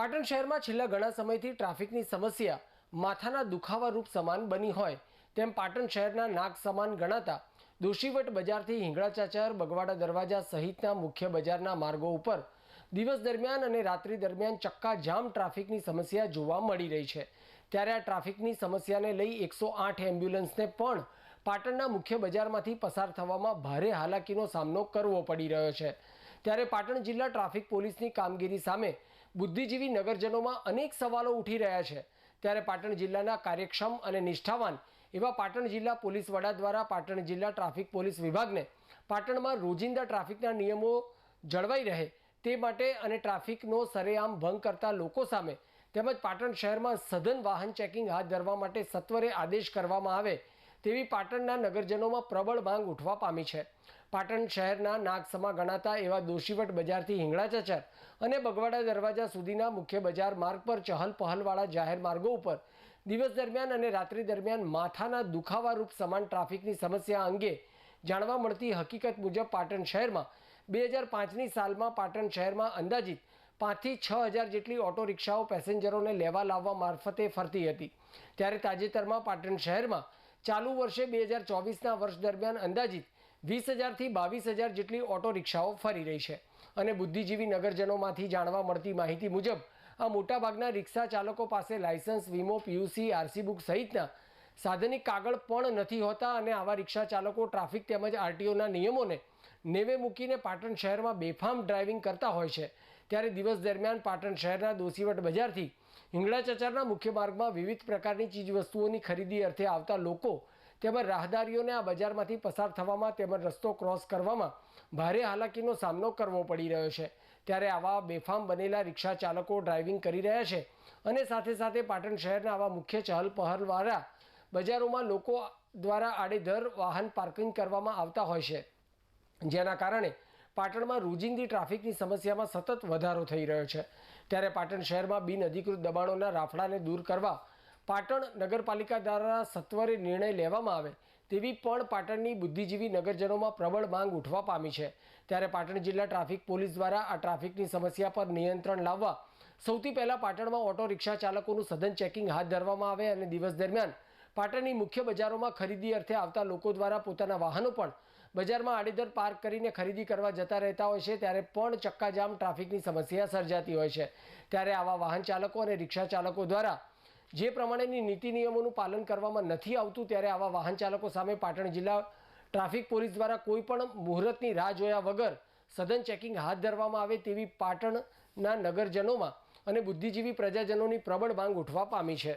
પાટણ શહેરમાં છેલ્લા ઘણા સમયથી ટ્રાફિકની સમસ્યા માથાના દુખાવા રૂપ સમાન બની હોય તેમ પાટણ શહેરના નાક સમાન ગણાતા દોશીવટ બજારથી હિંગળા ચાચર બગવાડા દરવાજા સહિતના મુખ્ય બજારના માર્ગો ઉપર દિવસ દરમિયાન અને રાત્રિ દરમિયાન ચક્કા જામ ટ્રાફિકની સમસ્યા જોવા મળી રહી છે. ત્યારે આ ટ્રાફિકની સમસ્યાને લઈ એકસો આઠ એમ્બ્યુલન્સને પણ પાટણના મુખ્ય બજારમાંથી પસાર થવામાં ભારે હાલાકીનો સામનો કરવો પડી રહ્યો છે. ત્યારે પાટણ જિલ્લા ટ્રાફિક પોલીસની કામગીરી સામે બુદ્ધિજીવી નગરજનોમાં અનેક સવાલો ઉઠી રહ્યા છે. ત્યારે પાટણ જિલ્લાના કાર્યક્ષમ અને નિષ્ઠાવાન એવા પાટણ જિલ્લા પોલીસ વડા દ્વારા પાટણ જિલ્લા ટ્રાફિક પોલીસ વિભાગને પાટણમાં રોજિંદા ટ્રાફિકના નિયમો જળવાઈ રહે તે માટે અને ટ્રાફિકનો સરેઆમ ભંગ કરતા લોકો સામે તેમજ પાટણ શહેરમાં સઘન વાહન ચેકિંગ હાથ ધરવા માટે સત્વરે આદેશ કરવામાં આવે તેવી પાટણના નગરજનોમાં પ્રબળ માંગ ઉઠવા પામી છે. પાટણ શહેરના નાગસમા ગણાતા એવા દોશીવટ બજારથી હિંગળા અને બગવાડા દરવાજા સુધીના મુખ્ય બજાર માર્ગ પર ચહલ પહલવાળા જાહેર માર્ગો ઉપર દિવસ દરમિયાન અને રાત્રિ દરમિયાન માથાના દુખાવારૂપ સમાન ટ્રાફિકની સમસ્યા અંગે જાણવા મળતી હકીકત મુજબ પાટણ શહેરમાં બે હજાર પાંચની સાલમાં પાટણ શહેરમાં અંદાજિત પાંચથી છ હજાર જેટલી ઓટો રિક્ષાઓ પેસેન્જરોને લેવા લાવવા મારફતે ફરતી હતી. ત્યારે તાજેતરમાં પાટણ શહેરમાં ચાલુ વર્ષે બે હજાર ચોવીસના વર્ષ દરમિયાન અંદાજિત વીસ હજારથી બાવીસ હજાર જેટલી ઓટો રિક્ષાઓ ફરી રહી છે. અને બુદ્ધિજીવી નગરજનોમાંથી જાણવા મળતી માહિતી મુજબ, આ મોટાભાગના રિક્ષા ચાલકો પાસે લાયસન્સ, વીમો, પીયુસી, આરસી બુક સહિતના સાધનિક કાગળ પણ નથી હોતા અને આવા રિક્ષા ચાલકો ટ્રાફિક તેમજ આરટીઓના નિયમોને નેવે મૂકીને પાટણ શહેરમાં બેફામ ડ્રાઇવિંગ કરતા હોય છે. ત્યારે દિવસ દરમિયાન પાટણ શહેરના દોશીવટ બજારથી હિંગળા ચચારના મુખ્ય માર્ગમાં વિવિધ પ્રકારની ચીજવસ્તુઓની ખરીદી અર્થે આવતા લોકો તેમજ રાહદારીઓને આ બજારમાંથી પસાર થવામાં તેમજ રસ્તો ક્રોસ કરવામાં ભારે હાલાકીનો સામનો કરવો પડી રહ્યો છે. ત્યારે આવા બેફામ બનેલા રિક્ષા ચાલકો ડ્રાઇવિંગ કરી રહ્યા છે અને સાથે સાથે પાટણ શહેરના આવા મુખ્ય ચહલ પહલવાળા બજારોમાં લોકો દ્વારા આડેધર વાહન પાર્કિંગ કરવામાં આવતા હોય છે. જેના કારણે પાટણમાં રોજિંદી ટ્રાફિકની સમસ્યામાં સતત વધારો થઈ રહ્યો છે. ત્યારે પાટણ શહેરમાં બિનઅધિકૃત દબાણોના રાફડાને દૂર કરવા પાટણ નગરપાલિકા દ્વારા સત્વરે નિર્ણય લેવામાં આવે તેવી પણ પાટણની બુદ્ધિજીવી નગરજનોમાં પ્રબળ માંગ ઉઠવા પામી છે. ત્યારે પાટણ જિલ્લા ટ્રાફિક પોલીસ દ્વારા આ ટ્રાફિકની સમસ્યા પર નિયંત્રણ લાવવા સૌથી પહેલાં પાટણમાં ઓટો રિક્ષા ચાલકોનું સઘન ચેકિંગ હાથ ધરવામાં આવે અને દિવસ દરમિયાન પાટણની મુખ્ય બજારોમાં ખરીદી અર્થે આવતા લોકો દ્વારા પોતાના વાહનો પણ બજારમાં આડેધર પાર્ક કરીને ખરીદી કરવા જતા રહેતા હોય છે, ત્યારે પણ ચક્કાજામ ટ્રાફિકની સમસ્યા સર્જાતી હોય છે. ત્યારે આવા વાહન ચાલકો અને રિક્ષા ચાલકો દ્વારા જે પ્રમાણેની નીતિ નિયમોનું પાલન કરવામાં નથી આવતું, ત્યારે આવા વાહન ચાલકો સામે પાટણ જિલ્લા ટ્રાફિક પોલીસ દ્વારા કોઈપણ મુહૂર્તની રાહ જોયા વગર સઘન ચેકિંગ હાથ ધરવામાં આવે તેવી પાટણના નગરજનોમાં અને બુદ્ધિજીવી પ્રજાજનોની પ્રબળ માંગ ઉઠવા પામી છે.